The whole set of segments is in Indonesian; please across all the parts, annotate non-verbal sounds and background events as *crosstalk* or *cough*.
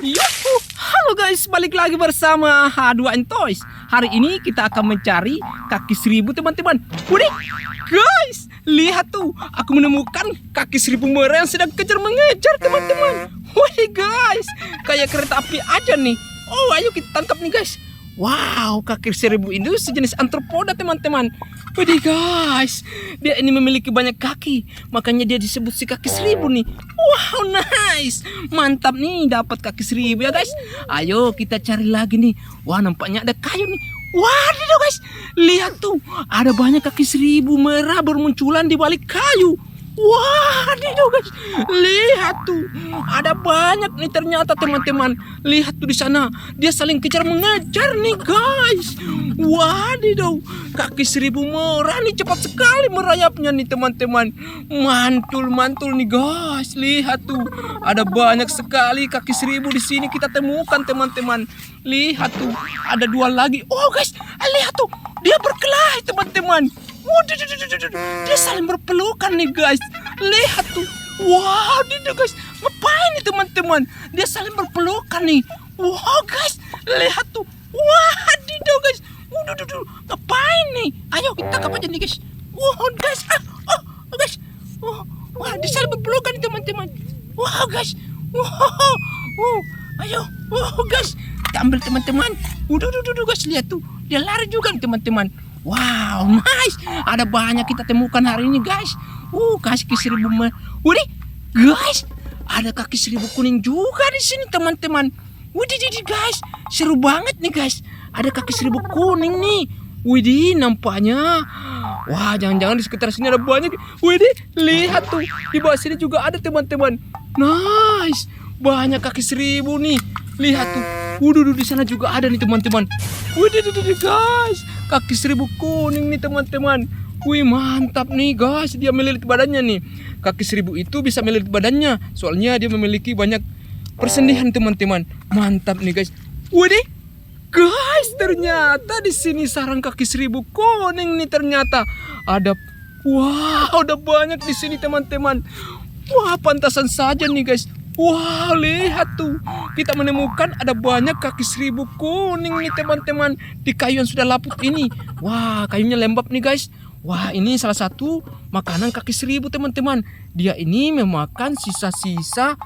Yuhu, halo guys, balik lagi bersama H2N Toys. Hari ini kita akan mencari kaki seribu teman-teman. Wih, guys, lihat tuh, aku menemukan kaki seribu merah yang sedang kejar mengejar teman-teman. Wih guys, kayak kereta api aja nih. Oh, ayo kita tangkap nih guys. Wow, kaki seribu ini sejenis antropoda teman-teman. Widih guys, dia ini memiliki banyak kaki, makanya dia disebut si kaki seribu nih. Wow, nice, mantap nih dapat kaki seribu ya guys. Ayo kita cari lagi nih. Wah, nampaknya ada kayu nih. Waduh guys, lihat tuh, ada banyak kaki seribu merah bermunculan di balik kayu. Wah, Dido guys, lihat tuh, ada banyak nih ternyata teman-teman. Lihat tuh di sana, dia saling kejar mengejar nih guys. Wah, Dido, kaki seribu merah nih cepat sekali merayapnya nih teman-teman. Mantul, mantul nih guys. Lihat tuh, ada banyak sekali kaki seribu di sini kita temukan teman-teman. Lihat tuh, ada dua lagi. Oh guys, lihat tuh, dia berkelahi teman-teman. Dia saling berpelukan nih guys. Lihat tuh. Wow, dia guys. Ngapain nih teman-teman? Dia saling berpelukan nih. Wow guys, lihat tuh. Wah, dia guys. Waduh, duh, ngapain nih? Ayo kita aja nih guys. Wow guys, ah, oh, guys. Oh, wah, dia saling berpelukan nih teman-teman. Wow guys. Wow, wow. Ayo, wow guys. Kita ambil teman-teman. Waduh, duh, duh, duh, guys lihat tuh. Dia lari juga teman-teman. Wow, nice. Ada banyak kita temukan hari ini, guys. Uh, kaki seribu me. Wih, guys. Ada kaki seribu kuning juga di sini, teman-teman. Widih, guys. Seru banget nih, guys. Ada kaki seribu kuning nih. Widih, nampaknya. Wah, jangan-jangan di sekitar sini ada banyak. Widih, lihat tuh. Di bawah sini juga ada, teman-teman. Nice. Banyak kaki seribu nih. Lihat tuh. Waduh, di sana juga ada nih, teman-teman. Widih, guys kaki seribu kuning nih teman-teman. Wih mantap nih guys, dia melilit badannya nih. Kaki seribu itu bisa melilit badannya, soalnya dia memiliki banyak persendihan teman-teman. Mantap nih guys. Wih guys, ternyata di sini sarang kaki seribu kuning nih ternyata ada. Wow, ada banyak di sini teman-teman. Wah, pantasan saja nih guys. Wah, lihat tuh. Kita menemukan ada banyak kaki seribu kuning nih teman-teman di kayu yang sudah laput ini. Wah, kayunya lembab nih guys. Wah, ini salah satu makanan kaki seribu teman-teman. Dia ini memakan sisa-sisa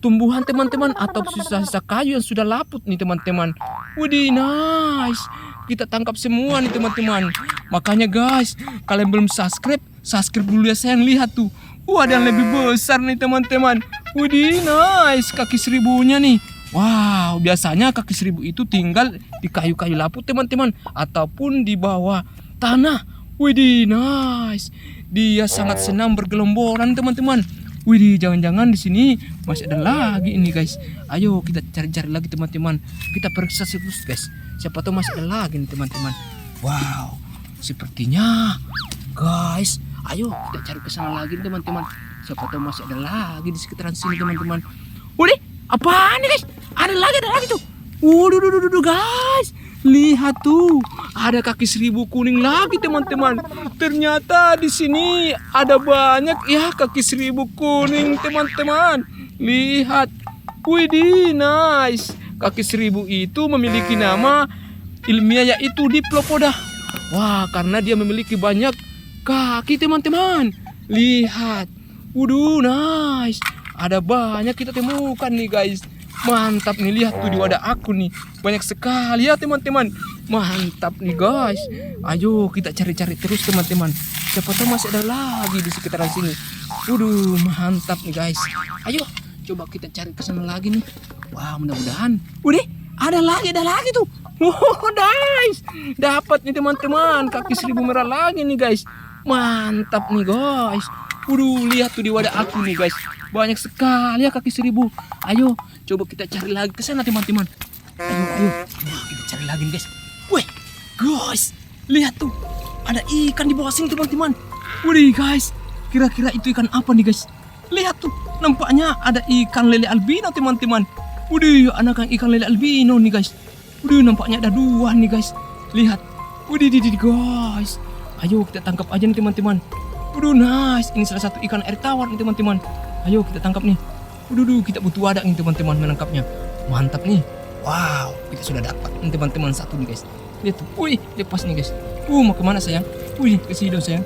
tumbuhan teman-teman atau sisa-sisa kayu yang sudah laput nih teman-teman. Widih, nice. Kita tangkap semua nih teman-teman. Makanya guys, kalian belum subscribe, subscribe dulu ya sayang lihat tuh. Wah, ada yang lebih besar nih teman-teman. Widih, nice. Kaki seribunya nih. Wow, biasanya kaki seribu itu tinggal di kayu-kayu laput teman-teman. Ataupun di bawah tanah. Widih, nice. Dia sangat senang bergelomboran teman-teman. Widih, jangan-jangan di sini masih ada lagi ini guys. Ayo kita cari-cari lagi teman-teman. Kita periksa terus guys. Siapa tahu masih ada lagi nih teman-teman. Wow, sepertinya guys Ayo kita cari ke sana lagi teman-teman. Siapa tahu masih ada lagi di sekitaran sini teman-teman. Waduh, apa nih guys? Ada lagi, ada lagi tuh. Waduh, duh, duh, duh, guys. Lihat tuh, ada kaki seribu kuning lagi teman-teman. Ternyata di sini ada banyak ya kaki seribu kuning teman-teman. Lihat, widih, nice. Kaki seribu itu memiliki nama ilmiah yaitu Diplopoda. Wah, karena dia memiliki banyak kaki teman-teman. Lihat. Waduh, nice. Ada banyak kita temukan nih guys. Mantap nih lihat tuh di wadah aku nih. Banyak sekali ya teman-teman. Mantap nih guys. Ayo kita cari-cari terus teman-teman. Siapa tahu masih ada lagi di sekitaran sini. Waduh, mantap nih guys. Ayo coba kita cari ke sana lagi nih. Wah, mudah-mudahan. Udah, ada lagi, ada lagi tuh. Oh, *laughs* guys. Dapat nih teman-teman. Kaki seribu merah lagi nih guys. Mantap nih guys. Waduh, lihat tuh di wadah aku nih guys. Banyak sekali ya kaki seribu. Ayo, coba kita cari lagi ke sana teman-teman. Ayo, ayo. Wah, kita cari lagi nih guys. Wih, guys. Lihat tuh. Ada ikan di bawah sini teman-teman. Wih guys. Kira-kira itu ikan apa nih guys? Lihat tuh. Nampaknya ada ikan lele albino teman-teman. Waduh, anak ikan lele albino nih guys. Waduh, nampaknya ada dua nih guys. Lihat. Waduh, guys. Ayo kita tangkap aja nih teman-teman. Waduh nice, ini salah satu ikan air tawar nih teman-teman. Ayo kita tangkap nih. Waduh, duh, kita butuh wadah nih teman-teman menangkapnya. Mantap nih. Wow, kita sudah dapat nih teman-teman satu nih guys. Lihat tuh, wih, lepas nih guys. Uh, mau ke mana sayang? Wih, ke sini dong sayang.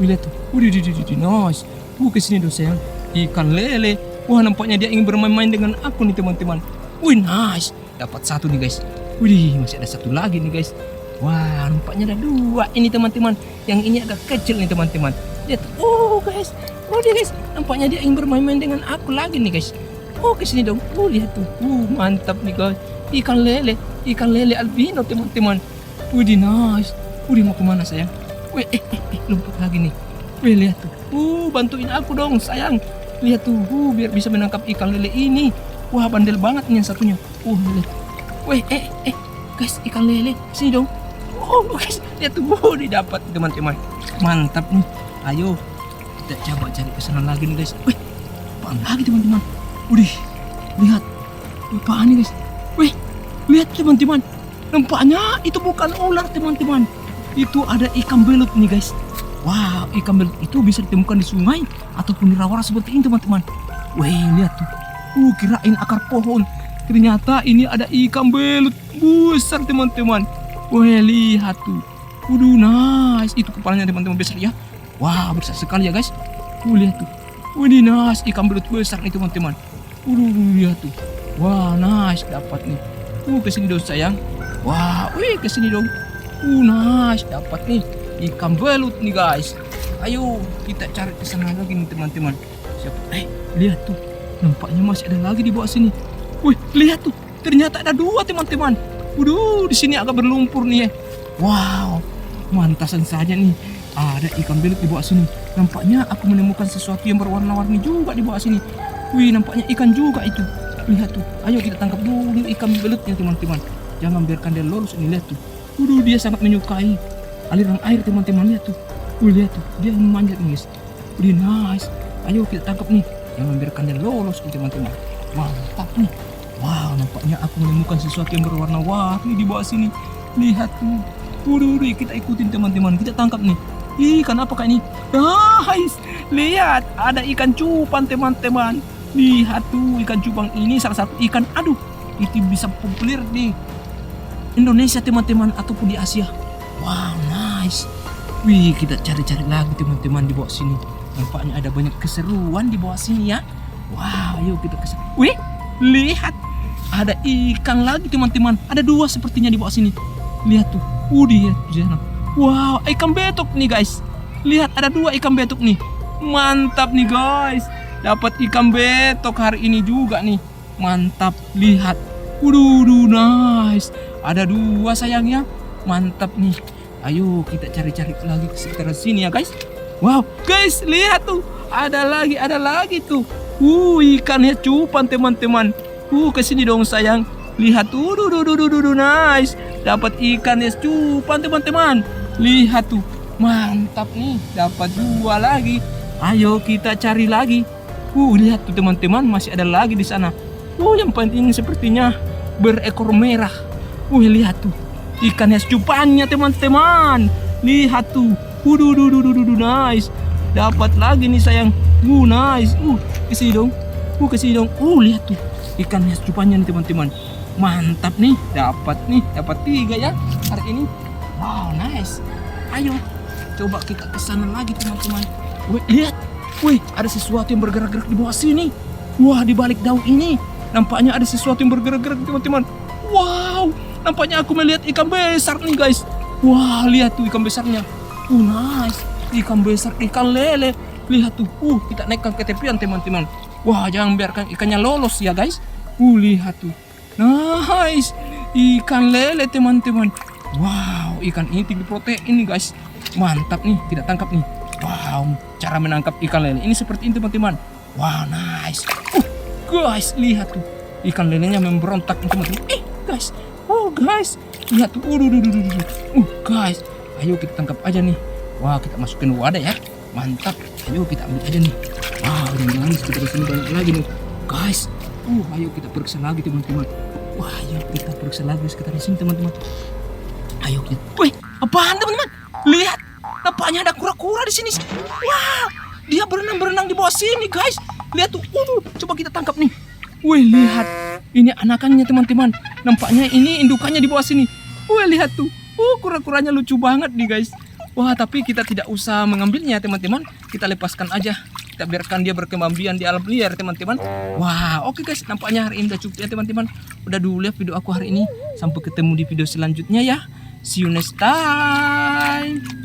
Wih, lihat tuh. Wih, di, di, di, di, nice. Uh, ke sini dong sayang. Ikan lele. Wah, nampaknya dia ingin bermain-main dengan aku nih teman-teman. Wih, nice. Dapat satu nih guys. Wih, masih ada satu lagi nih guys. Wah, nampaknya ada dua ini teman-teman. Yang ini agak kecil nih teman-teman. Lihat, oh guys, oh dia guys, nampaknya dia ingin bermain-main dengan aku lagi nih guys. Oh ke sini dong, oh lihat tuh, uh mantap nih guys. Ikan lele, ikan lele albino teman-teman. Wih, nice. Wih, mau ke mana sayang? Wih, eh, eh, eh, lumpur lagi nih. Wih, lihat tuh. Uh, bantuin aku dong sayang. Lihat tuh, uh, biar bisa menangkap ikan lele ini. Wah, bandel banget nih yang satunya. Uh, lihat. Wih, eh, eh, guys, ikan lele, sini dong. Oh, guys, lihat tuh, uh, didapat teman-teman. Mantap nih. Ayo, kita coba cari ke sana lagi nih guys. Wih, apaan lagi teman-teman? Udih, lihat. Apaan nih guys? Wih, lihat teman-teman. Nampaknya itu bukan ular teman-teman. Itu ada ikan belut nih guys. Wow, ikan belut itu bisa ditemukan di sungai ataupun di rawa seperti ini teman-teman. Wih, lihat tuh. Uh, kirain akar pohon. Ternyata ini ada ikan belut besar teman-teman. Wih, lihat tuh. Waduh, nice. Itu kepalanya teman-teman besar ya. Wah, besar sekali ya guys. Uh, lihat tuh. Wih, nice. Ikan belut besar nih teman-teman. Waduh, lihat tuh. Wah, nice. Dapat nih. Uh, ke sini dong sayang. Wah, wih, ke sini dong. Uh, nice. Dapat nih. Ikan belut nih guys. Ayo, kita cari ke sana lagi nih teman-teman. Siapa? Eh, lihat tuh. Nampaknya masih ada lagi di bawah sini. Wih, lihat tuh. Ternyata ada dua teman-teman. Waduh, di sini agak berlumpur nih ya. Wow, mantasan saja nih ada ikan belut di bawah sini. Nampaknya aku menemukan sesuatu yang berwarna-warni juga di bawah sini. Wih, nampaknya ikan juga itu. Lihat tuh. Ayo kita tangkap dulu ikan belutnya teman-teman. Jangan biarkan dia lolos ini lihat tuh. Waduh, dia sangat menyukai aliran air teman-teman lihat tuh. Wih, lihat tuh. Dia memanjat nih guys. Wih, nice. Ayo kita tangkap nih. Jangan biarkan dia lolos nih teman-teman. Mantap nih. Wow, nampaknya aku menemukan sesuatu yang berwarna-warni di bawah sini. Lihat tuh. Waduh, kita ikutin teman-teman. Kita tangkap nih. Ikan apakah ini? Guys, lihat ada ikan cupang teman-teman. Lihat tuh ikan cupang ini salah satu ikan. Aduh, itu bisa populer di Indonesia teman-teman ataupun di Asia. Wow, nice. Wih, kita cari-cari lagi teman-teman di bawah sini. Nampaknya ada banyak keseruan di bawah sini ya. Wow, yuk kita ke sana. Wih, lihat ada ikan lagi teman-teman. Ada dua sepertinya di bawah sini. Lihat tuh. Uh, dia di. Wow, ikan betok nih guys. Lihat ada dua ikan betok nih. Mantap nih guys. Dapat ikan betok hari ini juga nih. Mantap. Lihat. Waduh, nice. Ada dua sayangnya. Mantap nih. Ayo kita cari-cari lagi ke sekitar sini ya guys. Wow, guys, lihat tuh. Ada lagi, ada lagi tuh. Uh, ikannya cupang teman-teman. Uh, ke sini dong sayang. Lihat tuh, nice. Dapat ikan es cupang teman-teman. Lihat tuh, mantap nih. Dapat dua lagi. Ayo kita cari lagi. Uh, lihat tuh teman-teman, masih ada lagi di sana. Uh, yang penting sepertinya berekor merah. Uh, lihat tuh. Ikan es cupangnya teman-teman. Lihat tuh. Waduh, duh, duh, duh, duh, duh, nice. Dapat lagi nih sayang. Uh, nice. Uh, ke sini dong. Uh, ke sini dong. Uh, lihat tuh. Ikan es cupangnya nih teman-teman. Mantap nih. Dapat nih. Dapat tiga ya hari ini. Wow, nice. Ayo, coba kita ke sana lagi teman-teman. Wih, lihat. Wih, ada sesuatu yang bergerak-gerak di bawah sini. Wah, di balik daun ini. Nampaknya ada sesuatu yang bergerak-gerak teman-teman. Wow, nampaknya aku melihat ikan besar nih guys. Wah, lihat tuh ikan besarnya. Uh, nice. Ikan besar, ikan lele. Lihat tuh. Uh, kita naikkan ke tepian teman-teman. Wah, jangan biarkan ikannya lolos ya guys. Uh, lihat tuh. Nice. Ikan lele teman-teman. Wow, ikan ini tinggi protein nih guys. Mantap nih, tidak tangkap nih. Wow, cara menangkap ikan lele ini seperti ini teman-teman. Wow, nice. Uh, guys, lihat tuh. Ikan lelenya memberontak teman-teman. Eh, guys. Oh, guys. Lihat tuh. Uh, duh, duh. uh, guys. Ayo kita tangkap aja nih. Wah, kita masukin wadah ya. Mantap. Ayo kita ambil aja nih. Wah, jangan-jangan di sekitar sini banyak lagi nih. Guys, uh, ayo kita periksa lagi teman-teman. Wah, ayo kita periksa lagi sekitar sini teman-teman. Ayo kita. Wih, apaan teman-teman? Lihat, nampaknya ada kura-kura di sini. Wah, dia berenang-berenang di bawah sini, guys. Lihat tuh, uh, coba kita tangkap nih. Wih, lihat. ini anakannya teman-teman. Nampaknya ini indukannya di bawah sini. Wah, lihat tuh. Oh, kura-kuranya lucu banget nih, guys. Wah, tapi kita tidak usah mengambilnya, teman-teman. Kita lepaskan aja. Kita biarkan dia berkembang biak di alam liar, teman-teman. Wah, oke guys. Nampaknya hari ini udah cukup ya, teman-teman. Udah dulu ya video aku hari ini. Sampai ketemu di video selanjutnya ya. See you next time.